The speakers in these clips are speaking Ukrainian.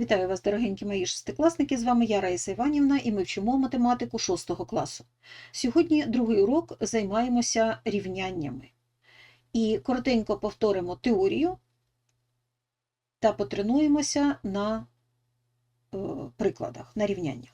Вітаю вас, дорогенькі мої шестикласники! З вами я, Раїса Іванівна, і ми вчимо математику 6 класу. Сьогодні другий урок займаємося рівняннями. І коротенько повторимо теорію та потренуємося на е, прикладах, на рівняннях.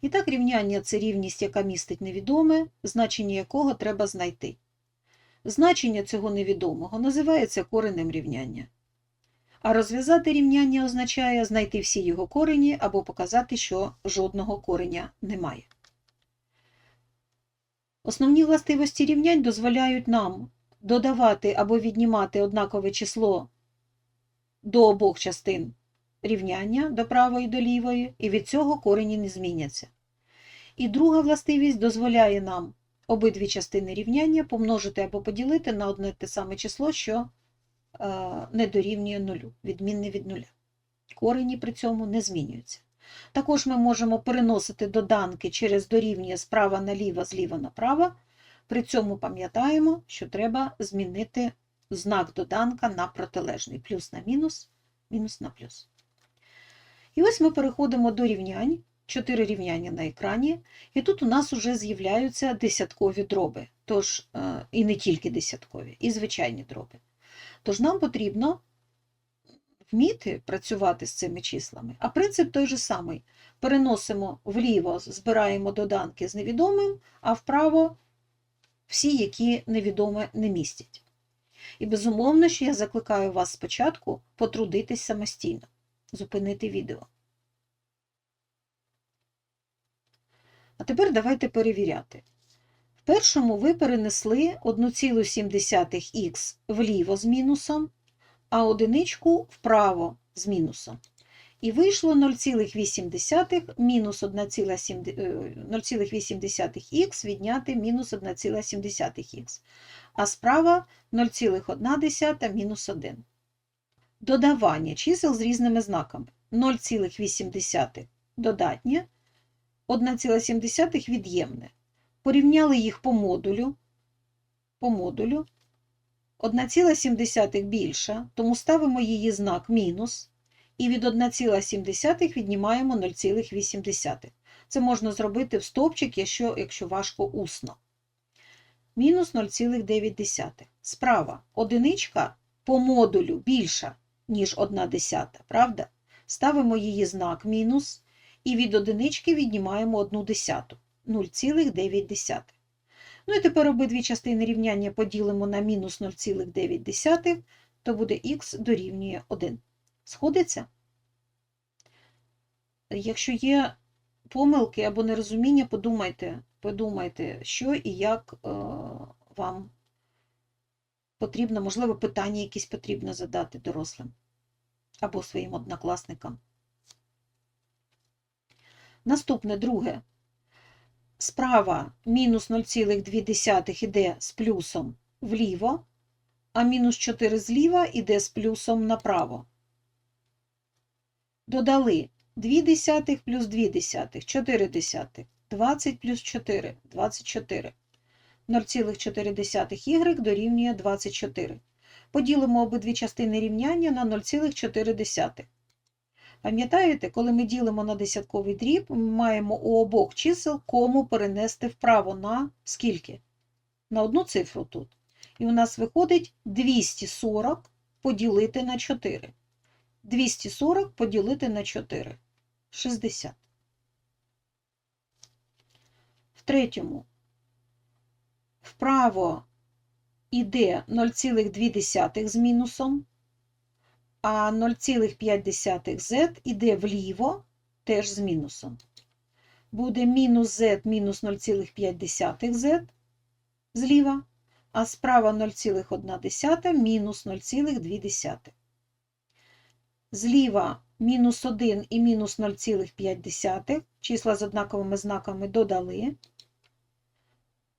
І так, рівняння це рівність, яка містить невідоме, значення якого треба знайти. Значення цього невідомого називається коренем рівняння. А розв'язати рівняння означає знайти всі його корені або показати, що жодного кореня немає. Основні властивості рівнянь дозволяють нам додавати або віднімати однакове число до обох частин рівняння до правої до лівої, і від цього корені не зміняться. І друга властивість дозволяє нам обидві частини рівняння помножити або поділити на одне те саме число, що не дорівнює нулю, відмінне від нуля. Корені при цьому не змінюються. Також ми можемо переносити доданки через дорівнює справа наліво, зліва направо. При цьому пам'ятаємо, що треба змінити знак доданка на протилежний. Плюс на мінус, мінус на плюс. І ось ми переходимо до рівнянь. Чотири рівняння на екрані. І тут у нас вже з'являються десяткові дроби. Тож, е, і не тільки десяткові, і звичайні дроби. Тож нам потрібно вміти працювати з цими числами. А принцип той же самий. Переносимо вліво, збираємо доданки з невідомим, а вправо всі, які невідоме не містять. І безумовно, що я закликаю вас спочатку потрудитись самостійно, зупинити відео. А тепер давайте перевіряти. В першому ви перенесли 1,7х вліво з мінусом, а одиничку вправо з мінусом. І вийшло 0,8 мінус 0,8х відняти мінус 1,7х. А справа 0,1 мінус 1. Додавання чисел з різними знаками. 0,8 додатнє, 1,7 від'ємне. Порівняли їх по модулю. По модулю. 1,7 більша, тому ставимо її знак мінус. І від 1,7 віднімаємо 0,8. Це можна зробити в стовпчик, якщо, якщо важко усно. Мінус 0,9. Справа. Одиничка по модулю більша, ніж 1 десята, правда? Ставимо її знак мінус. І від одинички віднімаємо 1 десяту. 0,9. Ну і тепер обидві частини рівняння поділимо на мінус 0,9, то буде х дорівнює 1. Сходиться? Якщо є помилки або нерозуміння, подумайте, подумайте, що і як е, вам потрібно, можливо, питання якісь потрібно задати дорослим або своїм однокласникам. Наступне друге. Справа мінус 0,2 іде з плюсом вліво, а мінус 4 зліва іде з плюсом направо. Додали 2 десятих плюс 2 десятих, 4 десятих, 20 плюс 4, 24. 0,4 y дорівнює 24. Поділимо обидві частини рівняння на 0,4. Пам'ятаєте, коли ми ділимо на десятковий дріб, ми маємо у обох чисел кому перенести вправо на скільки? На одну цифру тут. І у нас виходить 240 поділити на 4. 240 поділити на 4. 60. В третьому. Вправо йде 0,2 з мінусом а 0,5z іде вліво, теж з мінусом. Буде мінус z мінус 0,5z зліва, а справа 0,1 мінус 0,2. Зліва мінус 1 і мінус 0,5, числа з однаковими знаками додали,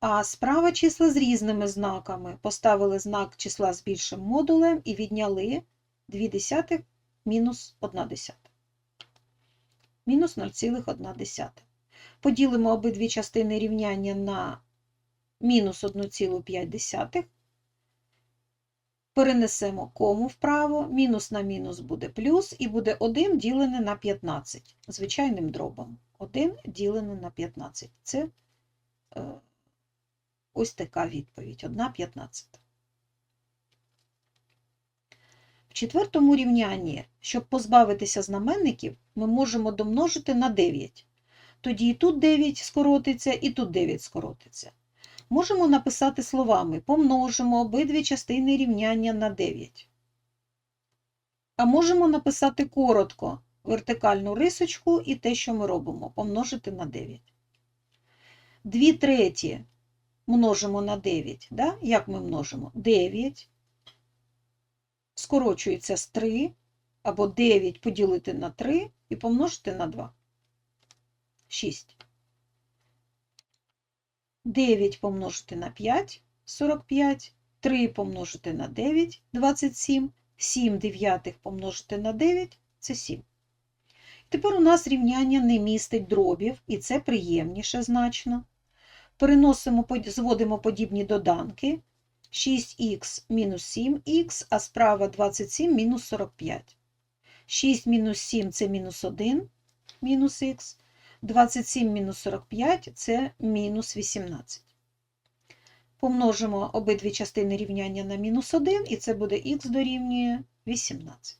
а справа числа з різними знаками. Поставили знак числа з більшим модулем і відняли 2 десятих мінус 1 десята. Мінус 0,1. Поділимо обидві частини рівняння на мінус 1,5. Перенесемо кому вправо, мінус на мінус буде плюс, і буде 1 ділене на 15 звичайним дробом. 1 ділене на 15. Це е, ось така відповідь. 1 15. В четвертому рівнянні, щоб позбавитися знаменників, ми можемо домножити на 9. Тоді і тут 9 скоротиться, і тут 9 скоротиться. Можемо написати словами помножимо обидві частини рівняння на 9. А можемо написати коротко вертикальну рисочку і те, що ми робимо, помножити на 9. 2 треті множимо на 9. Да? Як ми множимо? 9 скорочується з 3, або 9 поділити на 3 і помножити на 2. 6. 9 помножити на 5 45, 3 помножити на 9 27, 7 дев'ятих помножити на 9 це 7. Тепер у нас рівняння не містить дробів, і це приємніше значно. Переносимо, зводимо подібні доданки. 6х мінус 7х, а справа 27 мінус 45. 6 мінус 7 це мінус 1, мінус х. 27 мінус 45 це мінус 18. Помножимо обидві частини рівняння на мінус 1, і це буде х дорівнює 18.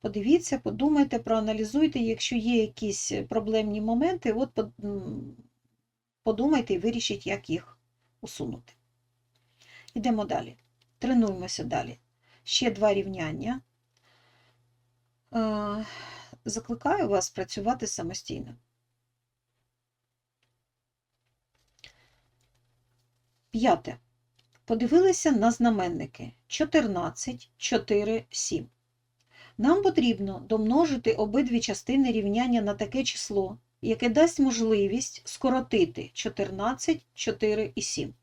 Подивіться, подумайте, проаналізуйте, якщо є якісь проблемні моменти, от подумайте і вирішіть, як їх усунути. Йдемо далі. Тренуємося далі. Ще два рівняння. Е, Закликаю вас працювати самостійно. П'яте. Подивилися на знаменники 14, 4, 7. Нам потрібно домножити обидві частини рівняння на таке число, яке дасть можливість скоротити 14, 4 і 7.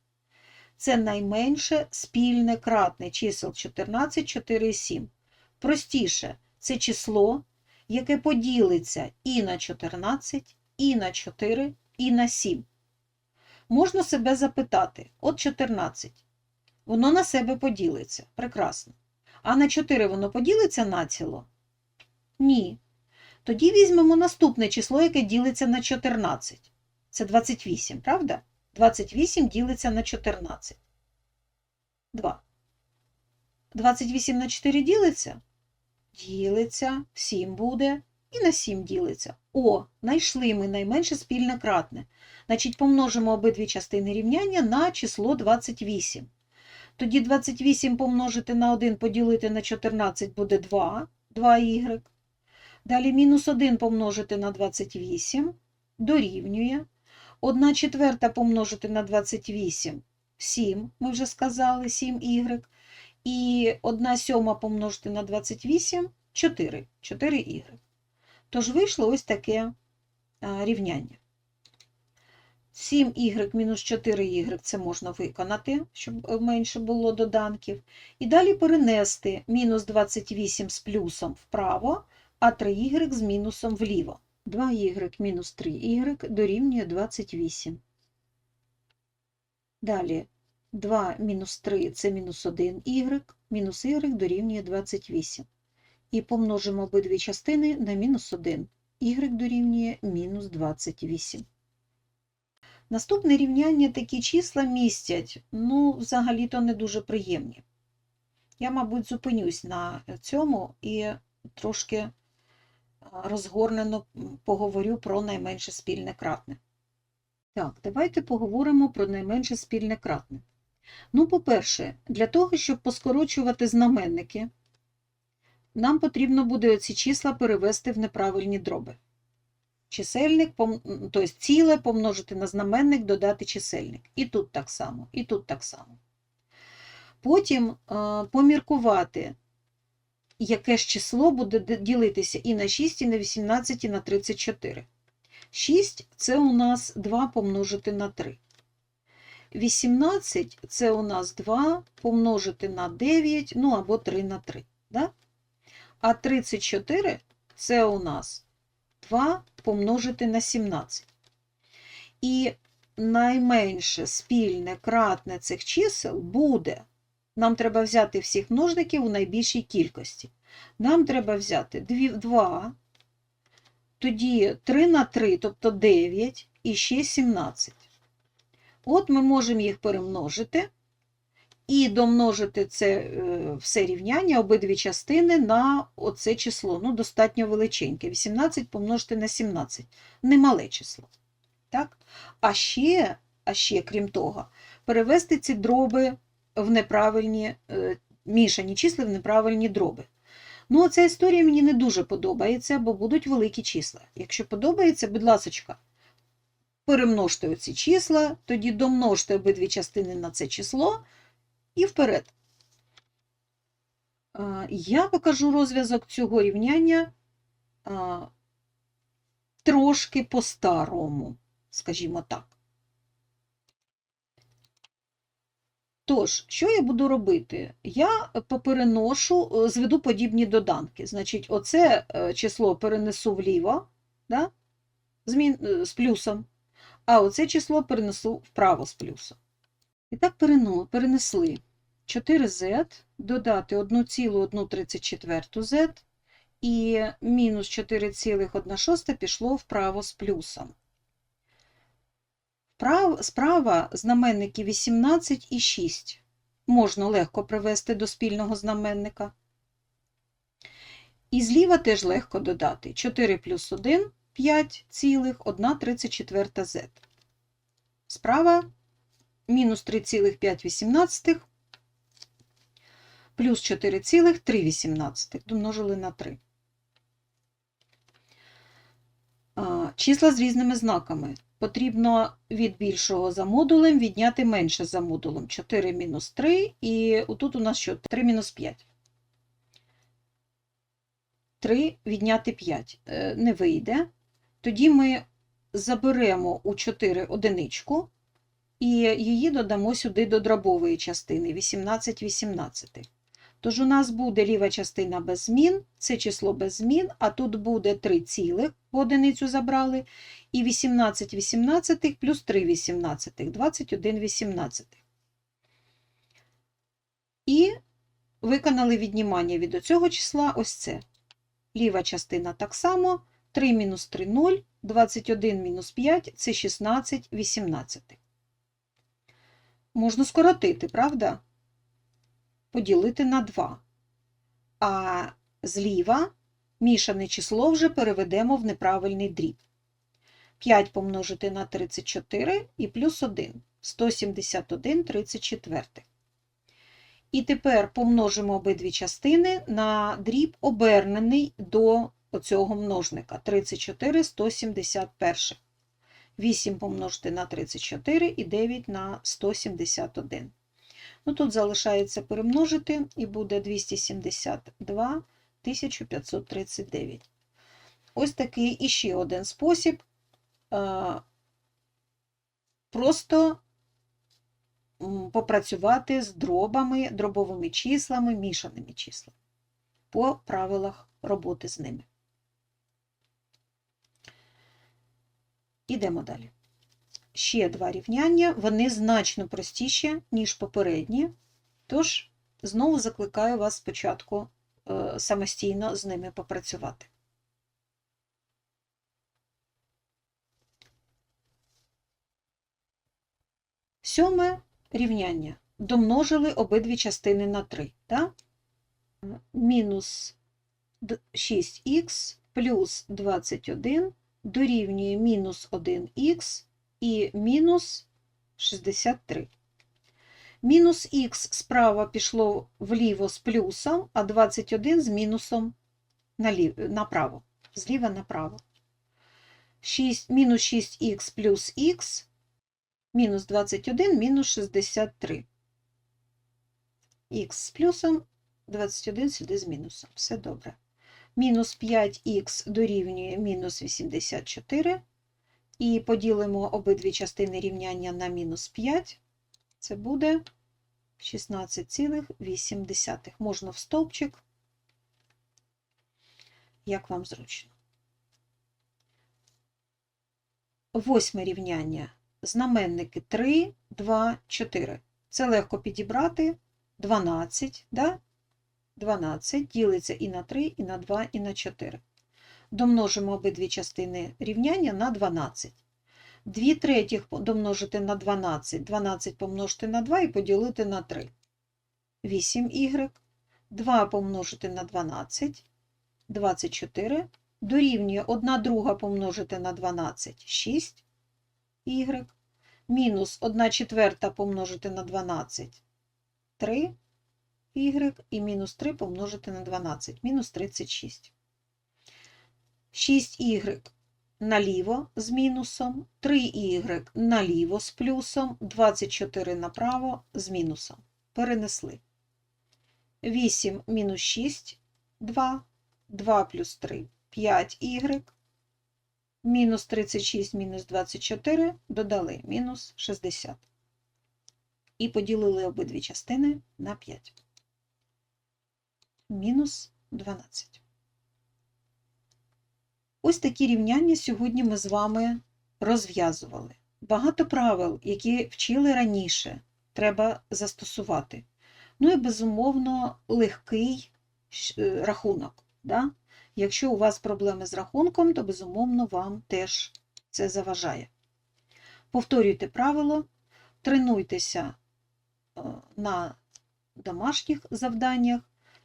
Це найменше спільне кратне чисел 14, 4 і 7. Простіше, це число, яке поділиться і на 14, і на 4, і на 7. Можна себе запитати: от 14. Воно на себе поділиться. Прекрасно. А на 4 воно поділиться націло? Ні. Тоді візьмемо наступне число, яке ділиться на 14. Це 28, правда? 28 ділиться на 14. 2. 28 на 4 ділиться? Ділиться, 7 буде, і на 7 ділиться. О, знайшли ми найменше спільне кратне. Значить, помножимо обидві частини рівняння на число 28. Тоді 28 помножити на 1 поділити на 14 буде 2, 2y. Далі мінус 1 помножити на 28 дорівнює. 1 четверта помножити на 28 7, ми вже сказали, 7y. І 1 сьома помножити на 28 4, 4y. Тож вийшло ось таке рівняння. 7y мінус 4y це можна виконати, щоб менше було доданків. І далі перенести мінус 28 з плюсом вправо, а 3y з мінусом вліво. 2y мінус 3y дорівнює 28. Далі 2 мінус 3 це мінус 1y, мінус y дорівнює 28. І помножимо обидві частини на мінус 1. y дорівнює мінус 28. Наступне рівняння такі числа містять, ну, взагалі-то не дуже приємні. Я, мабуть, зупинюсь на цьому і трошки розгорнено поговорю про найменше спільне кратне. Так, давайте поговоримо про найменше спільне кратне. Ну, по-перше, для того, щоб поскорочувати знаменники, нам потрібно буде ці числа перевести в неправильні дроби. Чисельник, тобто ціле помножити на знаменник, додати чисельник. І тут так само, і тут так само. Потім е, поміркувати, яке ж число буде ділитися і на 6, і на 18, і на 34. 6 це у нас 2 помножити на 3. 18 це у нас 2 помножити на 9, ну або 3 на 3. Да? А 34 це у нас 2 помножити на 17. І найменше спільне кратне цих чисел буде Нам треба взяти всіх множників у найбільшій кількості. Нам треба взяти 2, тоді 3 на 3, тобто 9, і ще 17. От ми можемо їх перемножити і домножити це е, все рівняння, обидві частини на оце число. Ну, достатньо величеньке. 18 помножити на 17. Немале число. Так? А ще, а ще, крім того, перевести ці дроби в неправильні, е, мішані числа в неправильні дроби. Ну, ця історія мені не дуже подобається, бо будуть великі числа. Якщо подобається, будь ласочка, перемножте оці числа, тоді домножте обидві частини на це число і вперед. Я покажу розв'язок цього рівняння трошки по-старому, скажімо так. Тож, що я буду робити? Я попереношу, е, зведу подібні доданки. Значить, оце е, число перенесу вліво да? Е, з плюсом, а оце число перенесу вправо з плюсом. І так перенесли 4z, додати 1,134 z і мінус 4,1 пішло вправо з плюсом. Прав- Справа знаменники 18 і 6 можна легко привести до спільного знаменника. І зліва теж легко додати 4 плюс 1 – 5 цілих, 1 34 z. Справа мінус 3,5 плюс 4,3 домножили на 3. Числа з різними знаками. Потрібно від більшого за модулем відняти менше за модулем. 4 мінус 3, і отут у нас що? 3 мінус 5. 3 відняти 5 Е, не вийде. Тоді ми заберемо у 4 одиничку і її додамо сюди до дробової частини 18 18. Тож у нас буде ліва частина без змін, це число без змін, а тут буде 3 цілих, в одиницю забрали, і 18 18 плюс 3 18, 21 18. І виконали віднімання від оцього числа ось це. Ліва частина так само, 3 мінус 3 – 0, 21 мінус 5 – це 16 18. Можна скоротити, правда? Поділити на 2. А зліва мішане число вже переведемо в неправильний дріб. 5 помножити на 34 і плюс 1. 171 34. І тепер помножимо обидві частини на дріб, обернений до оцього множника. 34 171. 8 помножити на 34 і 9 на 171. Ну, тут залишається перемножити, і буде 272 1539. Ось такий іще один спосіб е, просто попрацювати з дробами, дробовими числами, мішаними числами по правилах роботи з ними. Ідемо далі. Ще два рівняння, вони значно простіші, ніж попередні, тож знову закликаю вас спочатку е, самостійно з ними попрацювати. Сьоме рівняння. Домножили обидві частини на 3. Да? Мінус 6х плюс 21 дорівнює мінус 1х і мінус 63. Мінус х справа пішло вліво з плюсом, а 21 з мінусом направо, зліва направо. 6, мінус 6х плюс х, мінус 21, мінус 63. х з плюсом, 21 сюди з мінусом. Все добре. Мінус 5х дорівнює мінус 84. І поділимо обидві частини рівняння на мінус 5. Це буде 16,8. Можна в стовпчик, як вам зручно. Восьме рівняння. Знаменники 3, 2, 4. Це легко підібрати 12, да? 12 ділиться і на 3, і на 2, і на 4. Домножимо обидві частини рівняння на 12. 2 третіх домножити на 12, 12 помножити на 2 і поділити на 3. 8y, 2 помножити на 12, 24, дорівнює 1 друга помножити на 12, 6 y, мінус 1 четверта помножити на 12, 3 y, і мінус 3 помножити на 12, мінус 36. 6y наліво з мінусом, 3y наліво з плюсом, 24 направо з мінусом. Перенесли. 8 мінус 6, 2, 2 плюс 3, 5y, мінус 36, мінус 24, додали мінус 60. І поділили обидві частини на 5. Мінус 12. Ось такі рівняння сьогодні ми з вами розв'язували. Багато правил, які вчили раніше, треба застосувати. Ну і, безумовно, легкий е, рахунок. Да? Якщо у вас проблеми з рахунком, то, безумовно, вам теж це заважає. Повторюйте правило, тренуйтеся е, на домашніх завданнях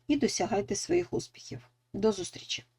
і досягайте своїх успіхів. До зустрічі!